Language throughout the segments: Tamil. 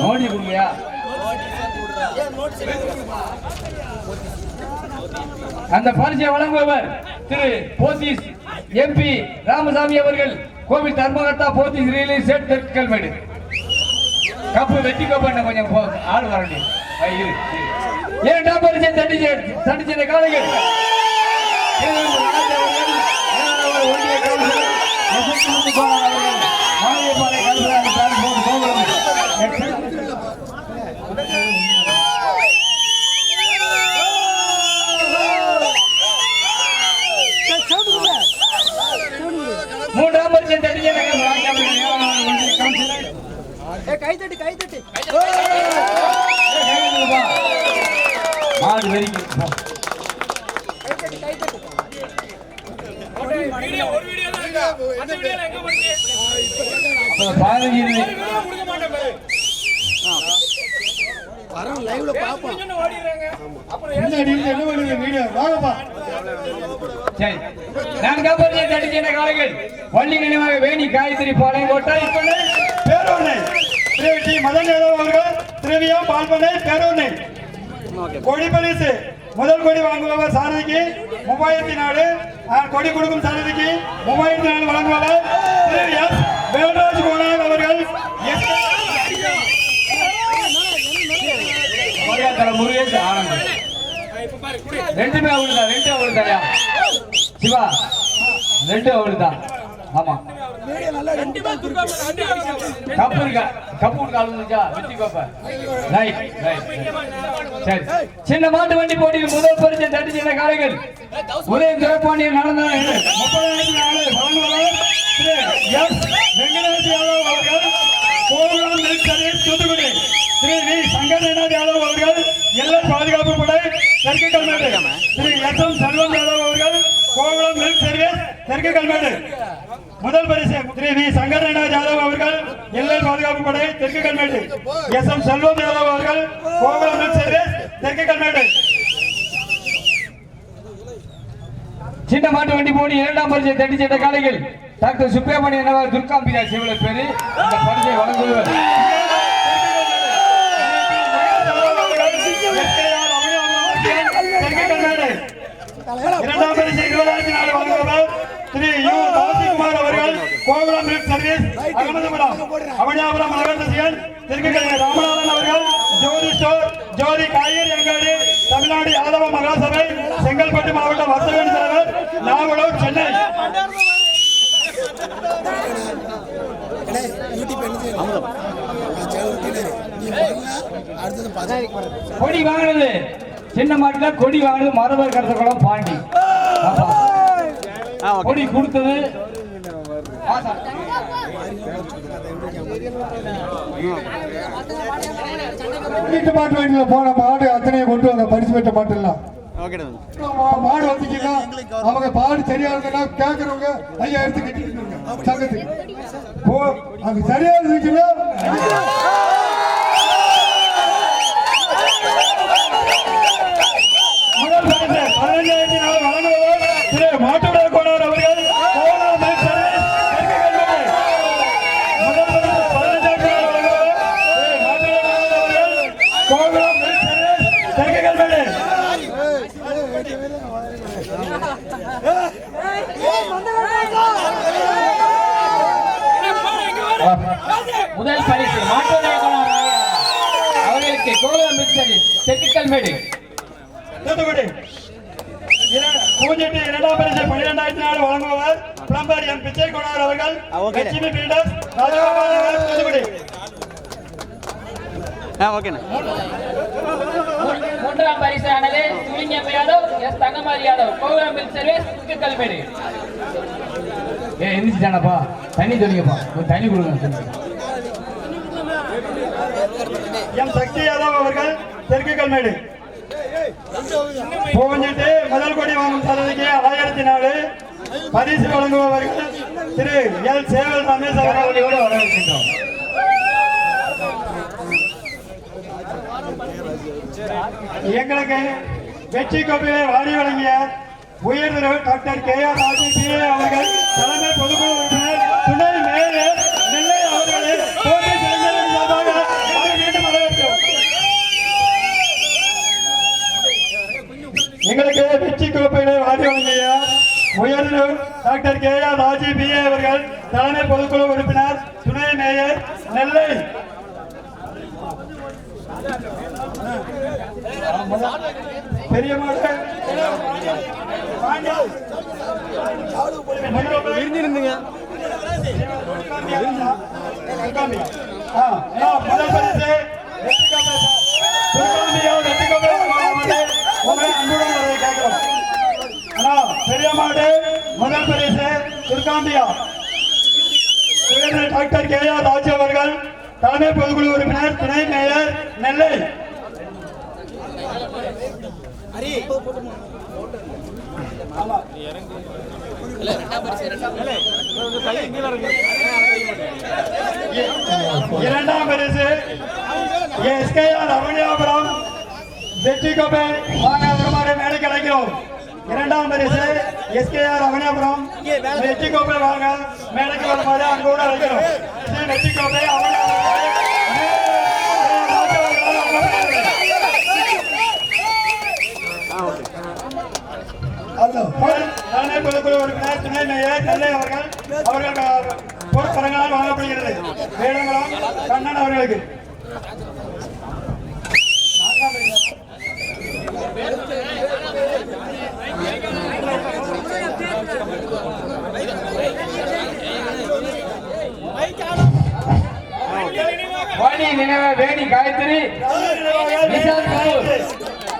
நோண்டி கொடுங்கயா அந்த பரிசை வழங்குபவர் திரு போத்தீஸ் எம்பி ராமசாமி அவர்கள். கோவில் தர்மகர்த்தா Pothys real estate Therkalmedu cup வெட்டி கப்பு கொஞ்சம் ஆள் வரணும் இரண்டாம் பரிசை தட்டிச்சு தட்டிச்சு காலைகள்? ஒன்றிய கவுன்சிலர் எஸ்எஸ்எல்சி கோலார் அவர்கள் மாளிகைப்பாறை கல்வியாளர் சார்பு போட்டு கோகுலம் மூன்றாம் பரிசை தட்டிச்சு கவுன்சிலர் கைத்தட்டு கைத்தட்டு மாடு வெறிக்கு போ. சரி நினைவாக வேணி காயத்ரி பாளையம் கோட்டை இப்பொழுது பேரொன்னை திரு டி அவர்கள் திருவியா பால்பனை பேரொன்னை கொடி பரிசு. முதல் கொடி வாங்குபவர் சாரதிக்கு. மூவாயிரத்தி நாலு. கொடி கொடுக்கும் சாரதிக்கு மூவாயிரத்தி நாலு வழங்குபவர் திரு எஸ் வேல்ராஜ் கோனார் அவர்கள். முருகேஷ் ஆனந்த். ரெண்டுமே அவளுதான் ரெண்டு அவளுதாயா சிவா ரெண்டு அவளுதான் ஆமா. கப்பு இருக்கா? கப்பு இருக்கா? அழுந்துச்சா வெட்டி கோப்ப ரைட் ரைட் சரி. சின்ன மாட்டு வண்டி போட்டியில் முதல் பரிசை தட்டி சின்ன காலைகள் ஒரே துரைப்பாண்டியன் நடந்த முப்பதாயிரத்தி நாலு வழங்குபவர் திரு எஸ். யாதவ் அவர்கள் கோகுலம் தூத்துக்குடி. திரு வி. சங்கரநாத் யாதவ் அவர்கள் எல்லை பாதுகாப்பு படை தெற்கு கல்மேடு. திரு எஸ் எம் செல்வம் யாதவ் அவர்கள் கோகுலம் நெல் சர்வீஸ் தெற்கு கல்மேடு. முதல் பரிசு. திரு வி. ஜாதவ் அவர்கள் எல்லை பாதுகாப்பு படை தெற்கு கல்மேடு எஸ். எம். செல்வம் யாதவ் அவர்கள் கோகுலம் சர்வீஸ் தெற்கு கல்மேடு சின்ன மாட்டு வண்டி போடி இரண்டாம் பரிசை தட்டி சென்ற காலையில் டாக்டர் சுப்பிரமணி என்னவர் துர்காம்பிகா சிவல பேரு இந்த பரிசை வழங்குவர். இரண்டாம் பரிசு இருபதாயிரத்தி நாலு வழங்குபவர் Thiru. U. Rajakumar Gokulam milk service Ahamadupuram. Avaniyapuram நகரசியன் திருக்கை ராமநாதன் அவர்கள் ஜோதி ஸ்டோர் ஜோதி காய்கறி அங்காடி தமிழ்நாடு யாதவ மகாசபை செங்கல்பட்டு மாவட்ட வர்த்தக தலைவர் நாவலூர் சென்னை. கொடி வாங்கினது சின்ன மாட்டுல கொடி வாங்கினது மரபர் கடத்த குளம் பாண்டி. கொடி கொடுத்தது. வீட்டு மாட்டு வண்டியில போன மாடு அத்தனையும் கொண்டு வந்த பரிசு பெற்ற மாட்டெல்லாம் மாடு வந்தீங்கன்னா அவங்க பாடு சரியா இருந்தா கேக்குறவங்க ஐயாயிரத்துக்கு சங்கத்துக்கு. சரியா இருந்துச்சுன்னா முதல் பரிசு அவர்களுக்கு கோகுலம் மிக்சரி தெற்குக்கல் மேடு தூத்துக்குடி இரண்டாம் பரிசு பன்னிரெண்டாயிரத்தி நாலு வழங்குபவர் பிளம்பர் எம். பிச்சை கோனார் அவர்கள் லட்சுமி பீடர் ராஜகோபால் நகர், தூத்துக்குடி மூன்றாம் பரிசானது Sivalingam Yadav S Thangamari Yadav. Gokulam milk service தெற்குக்கல் மேடு. ஏ எந்திரிச்சிட்டானப்பா. தண்ணி தொழிங்கப்பா ஒரு தண்ணி கொடுங்க எம் சக்தி யாதவ் அவர்கள் தெற்கு கல்மேடு பூஞ்செட்டி முதல் கொடி வாங்கும் சதவிக்கு ஆயிரத்தி நாலு பரிசு வழங்குபவர்கள் திரு எல் சேவல் ரமேஷ் அவர்களோடு வரவேற்கின்றோம். எங்களுக்கு வெற்றி கோப்பையை வாரி வழங்கிய உயர்திரவு டாக்டர் கே ஆர் ராஜேஷ் அவர்கள் தலைமை பொதுக்குழு உறுப்பினர் துணை மேயர் நெல்லை அவர்களை கோட்டை கலைஞரின் சார்பாக மீண்டும் வரவேற்கிறோம். எங்களுக்கு வெற்றி கோப்பையை வாரி வழங்கிய உயர்ந்தூர் doctor K R Rajeev P அவர்கள் தலைமை பொதுக்குழு உறுப்பினர் துணை மேயர் நெல்லை கேட்கிறோம். அண்ணா, பெரிய மாடு முதல் பரிசு துர்காம்பியா டாக்டர் கே ஆர் ராஜ் அவர்கள் தலைமை பொதுக்குழு உறுப்பினர் துணை மேயர் நெல்லை இரண்டாம் பரிசு. எஸ்கேஆர் ரமணியாபுரம் வெற்றி கோப்பை வாங்க வருமாறு மேடை கிடைக்கிறோம் இரண்டாம் பரிசு எஸ்கேஆர் ரமணியாபுரம் வெற்றி கோப்பை வாங்க மேடைக்கு வருமாறு அன்போடு அழைக்கிறோம். வெற்றி கோப்பை தலைமை பொதுக்குழு உறுப்பினர் துணை மேயர் நெல்லை அவர்கள். அவர்கள் பொறுப்பரங்களால் வழங்கப்படுகிறது. வேடங்குளம் கண்ணன் அவர்களுக்கு. வாணி நினைவ வேணி காயத்ரி.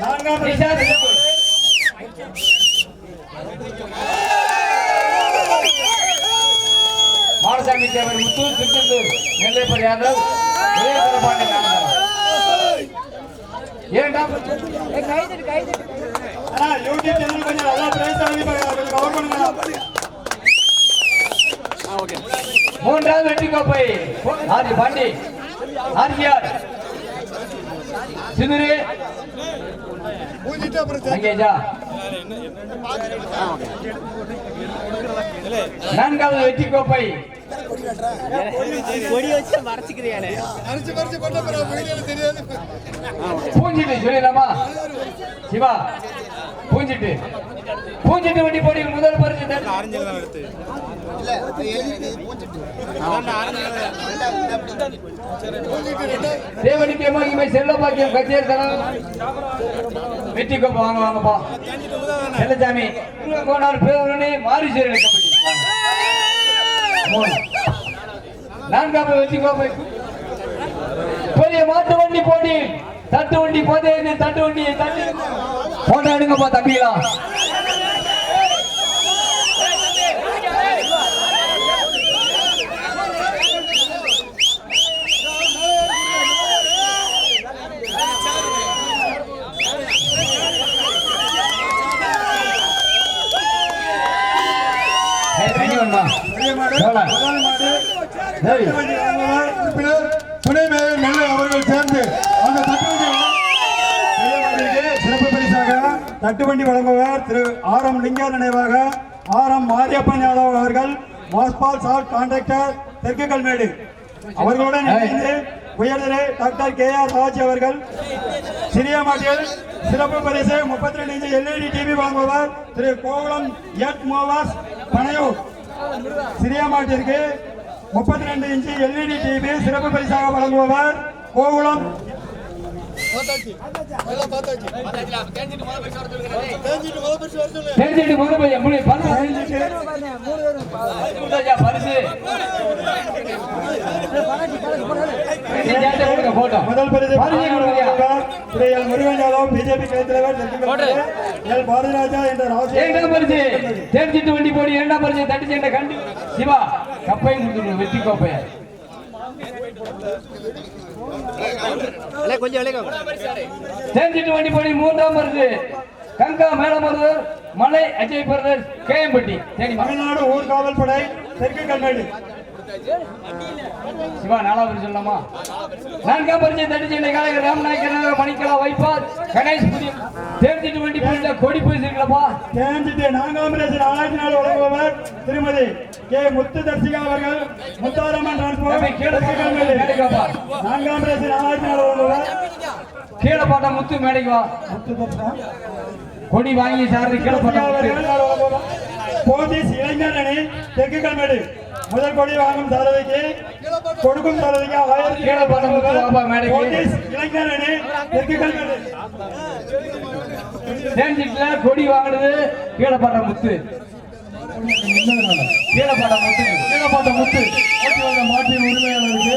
நான்காம் பரிசு தேவர் முத்தூர் திருச்செந்தூர் நெல்லைப்பர் யாதவ் உதயபுர பாண்டியன் நான்காம். இரண்டாம் அண்ணா, யூடியூப் சேனல் கொஞ்சம் நல்லா பிரைஸ் வாங்கி கொஞ்சம் கவர் பண்ணுங்க மூன்றாவது வெற்றி கோப்பை ஆதி பாண்டி ஆர்ஜிஆர் சிதுரு மூஞ்சிட்டு அப்புறம் அங்கேஜா நான்காவது வெற்றி கோப்பை கொடி வச்சு மறைச்சிக்கிறியானே அரிச்சு மரிச்சு பண்ண பிறகு தெரியாது பூஞ்சிட்டு சொல்லிடலாமா சிவா பூஞ்சிட்டு பூஞ்சிட்டு வண்டி போட்டியில் முதல் பரிசு மகிமை செல்ல பாக்கியம் தரம் வெற்றி கோப்பை வாங்க வாங்கப்பா செல்லசாமி உங்க போனார் மூணு. நான்காவது வெற்றி கோப்பை பெரிய மாட்டு வண்டி போட்டி தட்டு வண்டி போதே தட்டு வண்டி தட்டு போட்டோ எடுங்கப்பா தம்பிகளா எவ்வளோ? ஏய், உறுப்பினர் துணை மேயர் நெல்லை அவர்கள் சேர்ந்து அந்த தட்டுவண்டி சிறப்பு பரிசாக தட்டுவண்டி வழங்குவார் திரு ஆர் எம் லிங்கா நினைவாக. ஆர் எம் மாரியப்பன் யாதவ் அவர்கள் வாஸ்பால் சால்ட் கான்ட்ராக்டர் தெற்கு கல்மேடு அவர்களுடன் இணைந்து உயர்திரு டாக்டர் கே ஆர் ராஜ் அவர்கள் சிறிய மாட்டில் சிறப்பு பரிசு முப்பத்தி ரெண்டு இன்ச்சு எல்இடி டிவி வாங்குவார் திரு கோகுளம் எட் மோவாஸ் பனையூர். சிறிய மாட்டிற்கு முப்பத்தி ரெண்டு இன்ச்சு எல்இடி டிவி சிறப்பு பரிசாக வழங்குபவர் கோகுளம். முதல் பரிசு எல் முருகன் யாதவ் பிஜேபி கட்சித் தலைவர் தெற்கு எல். பாரதிராஜா என்ற இரண்டாம் பரிசு தெரிஞ்சிட்டு வண்டி போடி இரண்டாம் பரிசு தட்டி சென்ற கண்டு. சிவா கப்பையும் கொடுத்துருங்க வெற்றி கோப்பைய தெரிஞ்சிட்டு வண்டி போடி மூன்றாம் பரிசு கங்கா மேலமருதர் மலை அஜய் பிரதர் கேஎம்பட்டி. தமிழ்நாடு ஊர்காவல் படை தெற்கு கல்மேடு சிவா நாலாவது சொல்லலாமா? நான்காம் பரிசு தட்டி சென்னை காலையில் ராமநாயக்கர் நகர் மணிக்கலா வைப்பார். கணேஷ் புதிய தெரிஞ்சிட்டு வண்டி போயிட்ட கொடி போயிருக்கலப்பா தேஞ்சிட்டு நான்காம் பரிசு நாலாயிரத்தி நாலு வழங்குபவர் திருமதி கே. முத்து தர்சிகா அவர்கள் முத்தாரம்மன். நான்காம் பரிசு நாலாயிரத்தி நாலு வழங்குபவர். கீழே போட்டா முத்து மேடைக்கு வா. முத்து தர்சிகா கொடி வாங்கி சார் கீழே போட்டா போத்தீஸ் இளைஞர் அணி தெற்கு கல்மேடு. முதல் கொடி வாங்கும் தளவைக்கு கொடுக்கும் தளவைக்கு ஆயிரத்தி கீழே. போத்தீஸ் இளைஞர் அணி தேஞ்சிட்டுல கொடி வாங்கினது கீழே படுற முத்து கீழே படுற முத்து கீழப்பாட்ட முத்து மாட்டின் உரிமையாளருக்கு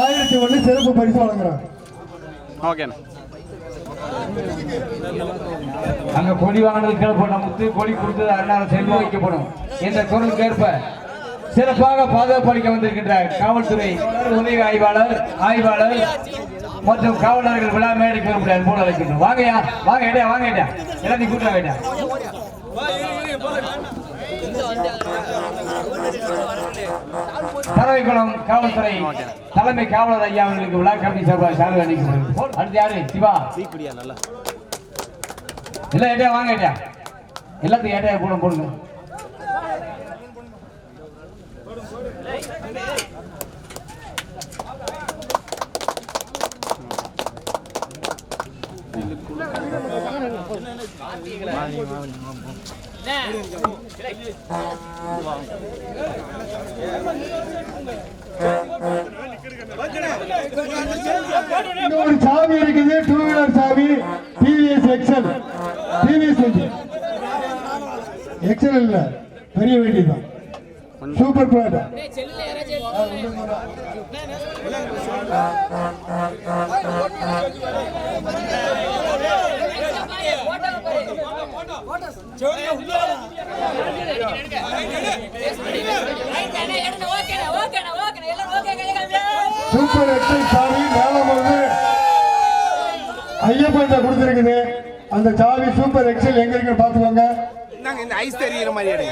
ஆயிரத்தி ஒண்ணு சிறப்பு பரிசு வழங்குறாங்க ஓகேண்ணா. அங்க கொடி வாங்கல் கீழே முத்து கொடி கொடுத்தது அண்ணால செல்வம் வைக்கப்படும். என்ற குரலுக்கு ஏற்ப சிறப்பாக பாதுகாப்பு அளிக்க வந்திருக்கின்ற காவல்துறை உதவி ஆய்வாளர் ஆய்வாளர் மற்றும் காவலர்கள் விழா மேடைக்கு வர முடியாது போல அழைக்கின்றோம் வாங்கய்யா வாங்க ஏடா வாங்க ஏட்டா எல்லாத்தையும் கூட்ட வேண்டாம் தலைமைக்குளம் காவல்துறை தலைமை காவலர் ஐயா அவர்களுக்கு விழா கமிட்டி சார்பாக சார்பு அளிக்கப்படுகிறது அடுத்து யாரு? சிவா தீக்குடியா நல்லா எல்லாம் ஏட்டா வாங்க ஏட்டா எல்லாத்தையும் ஏட்டையா போட போடுங்க. இங்க ஒரு சாவி இருக்குது டூ வீலர் சாவி. டிவிஎஸ் எக்ஸல் டிவிஎஸ் எக்ஸல் இல்ல பெரிய வண்டி தான். சூப்பர் பிளாட் சூப்பர் எக்ஸல் சாவி மேல வந்து ஐயப்பன் கொடுத்துருக்குது. அந்த சாவி சூப்பர் எக்ஸல் எங்க இருக்குன்னு பாத்துக்கோங்க இந்த ஐஸ் தெரியுற மாதிரி